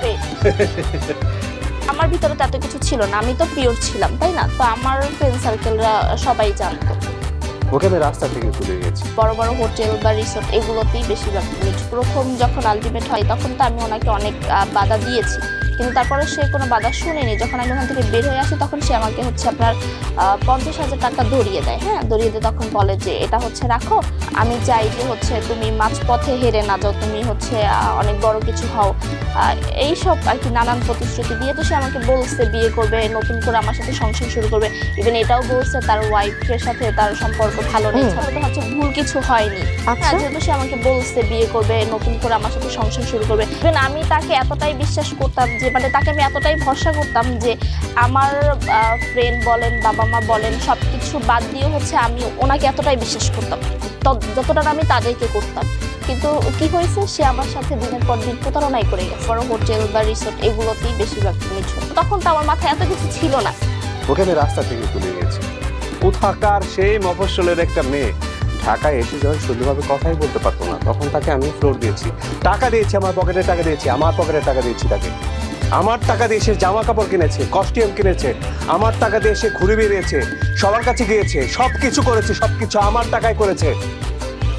হবে। আমার ভিতরে তো এত কিছু ছিল না, আমি তো পিওর ছিলাম, তাই না? তো আমার ফ্রেন্ড সার্কেলরা সবাই জানতো। আমি রাস্তা থেকে তুলে গেছি। বড় বড় হোটেল বা রিসোর্ট এগুলোতেই বেশিরভাগ প্রথম যখন আলটিমেট হয় তখন তো আমি ওনাকে অনেক বাধা দিয়েছি। কিন্তু তারপরে সে কোনো বাধা শুনেনি। যখন আমি ওখান থেকে বের হয়ে আসি তখন সে আমাকে হচ্ছে আপনার পঞ্চাশ হাজার টাকা ধরিয়ে দেয় হ্যাঁ? ধরিয়ে দিয়ে তখন বলে যে এটা হচ্ছে রাখো। আমি চাই যে হচ্ছে তুমি মাঝপথে হেরে না যাও। তুমি হচ্ছে অনেক বড় কিছু হও। আহ, এইসব আর কি নানান প্রতিশ্রুতি দিয়ে তো সে আমাকে বলছে বিয়ে করবে নতুন করে আমার সাথে সংসার শুরু করবে। ইভেন এটাও বলছে তার ওয়াইফের সাথে তার সম্পর্ক ভালো নেই হচ্ছে ভুল কিছু হয়নি। আচ্ছা। হ্যাঁ যেহেতু সে আমাকে বলছে বিয়ে করবে নতুন করে আমার সাথে সংসার শুরু করবে। ইভেন আমি তাকে এতটাই বিশ্বাস করতাম যে মানে তাকে আমি এতটাই ভরসা করতাম যে আমার ফ্রেন্ড বলেন বাবা মা বলেন সব কিছু বাদ দিয়ে হচ্ছে আমি ওনাকে এতটাই বিশ্বাস করতাম। যতটা না আমি তাদেরকে করতাম। কিন্তু কি হয়েছে? সে আমার সাথে দিনের পর দিন প্রতারণাই করে গেছে। বড় হোটেল বা রিসোর্ট এগুলোতেই বেশিরভাগ মিট তখন তো আমার মাথায় এত কিছু ছিল না। ওকে আমি রাস্তা থেকে তুলে গেছি। কোথাকার সেই মফস্বলের একটা মেয়ে। ঢাকায় এসে যখন শুদ্ধভাবে কথাই বলতে পারতো না, তখন তাকে আমি ফ্লোর দিয়েছি। টাকা দিয়েছি, আমার পকেটে টাকা দিয়েছি, আমার পকেটে টাকা দিয়েছি তাকে। আমার টাকা দিয়ে সে জামা কাপড় কিনেছে কস্টিউম কিনেছে, আমার টাকা দিয়ে সে ঘুরে বেরিয়েছে সবার কাছে গিয়েছে সব কিছু করেছে সব কিছু আমার টাকায় করেছে।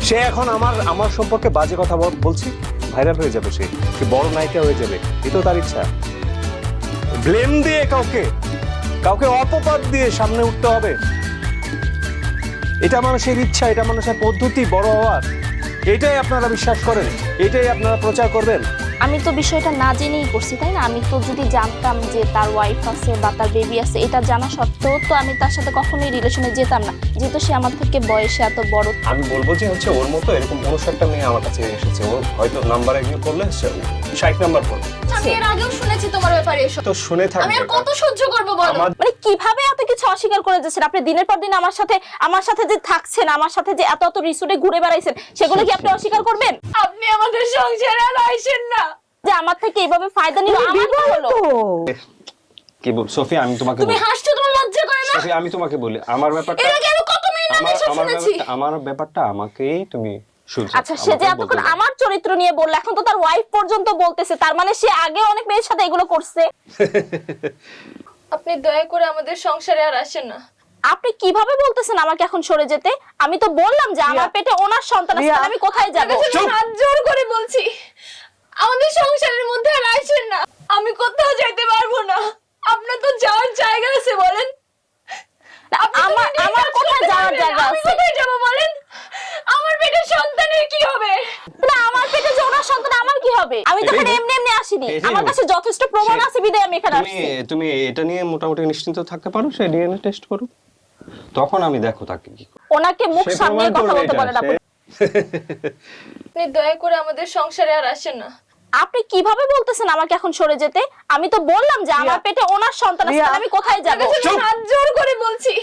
সে এখন আমার আমার সম্পর্কে বাজে কথা বল- বলছি ভাইরাল হয়ে যাবে সে বড় নায়িকা হয়ে যাবে, এ তো তার ইচ্ছা। ব্লেম দিয়ে কাউকে কাউকে অপবাদ দিয়ে সামনে উঠতে হবে। এটা মানুষের ইচ্ছা এটা মানুষের পদ্ধতি বড় হওয়ার। এটাই আপনারা বিশ্বাস করেন এটাই আপনারা প্রচার করবেন। আমি তো বিষয়টা না জেনেই করছি তাই না? আমি তো যদি জানতাম যে তার ওয়াইফ আছে বা তার বেবি আছে এটা জানা সত্ত্বেও তো আমি তার সাথে কখনোই রিলেশনে যেতাম না। যেহেতু সে আমার থেকে বয়সে এত বড়। আমি বলব যে হচ্ছে ওর মতো এরকম উনষাটটা মেয়ে আমার কাছে এসেছে। ও হয়তো নাম্বার এগুলো করলে ষাট নাম্বার করবে। আমি এর আগেও শুনেছি তোমার ব্যাপারে এসব। তো শুনে আমি থাকবে আর কত সহ্য করব বলো? আমার কীভাবে এত কিছু অস্বীকার করে যাচ্ছেন? আপনি দিনের পর দিন আমার সাথে আমার সাথে যে থাকছেন আমার সাথে যে এত এত রিসোর্টে ঘুরে বেড়াইছেন সেগুলো কি আপনি অস্বীকার করবেন? আপনি আমাদের সংসারে আর আইসেন না। যে আমার থেকে এইভাবে ফায়দা নিল আমার কি হলো? কি বল সোফি আমি তোমাকে তুমি হাসছো তোমার লজ্জা করে না? সোফি আমি তোমাকে বলি আমার ব্যাপারটা এর আগে আমি কত মেয়ের নাম শুনেছি। আমার ব্যাপারটা আমাকেই তুমি আচ্ছা সে যে এতক্ষণ আমার চরিত্র নিয়ে বলল এখন তো তার ওয়াইফ পর্যন্ত বলতেছে তার মানে সে আগে অনেক মেয়ের সাথে এগুলো করছে। আপনি দয়া করে আমাদের সংসারে আর আসেন না। আপনি কীভাবে বলতেছেন আমাকে এখন সরে যেতে? আমি তো বললাম যে আমার পেটে ওনার সন্তান আছে আমি কোথায় যাব? হাত জোর করে বলছি আমাদের সংসারের মধ্যে আর আসেন না। আমি কোথাও যেতে পারব না। আপনার তো যাওয়ার জায়গা আছে বলেন। আমার আমার কোথায় যাওয়ার জায়গা আছে কোথায় যাব বলেন আমার পেটের সন্তানের কি হবে না আমার পেটে যে ওনার সন্তান আমার কি হবে। আমি তো এখানে এমনি এমনি আসিনি। আমার কাছে যথেষ্ট প্রমাণ আছে বিদায় আমি এখানে আসছি। তুমি এটা নিয়ে মোটামুটি নিশ্চিন্ত থাকতে পারো সে ডিএনএ টেস্ট করো তখন আমি দেখো তাকে কি ওনাকে মুখ সামনে কথা বলতে বলেন আপনি আপনি দয়া করে আমাদের সংসারে আর আসেন না। আপনি কীভাবে বলতেছেন আমাকে এখন সরে যেতে? আমি তো বললাম যে আমার পেটে ওনার সন্তান আছে আমি কোথায় যাব? জোর করে বলছি।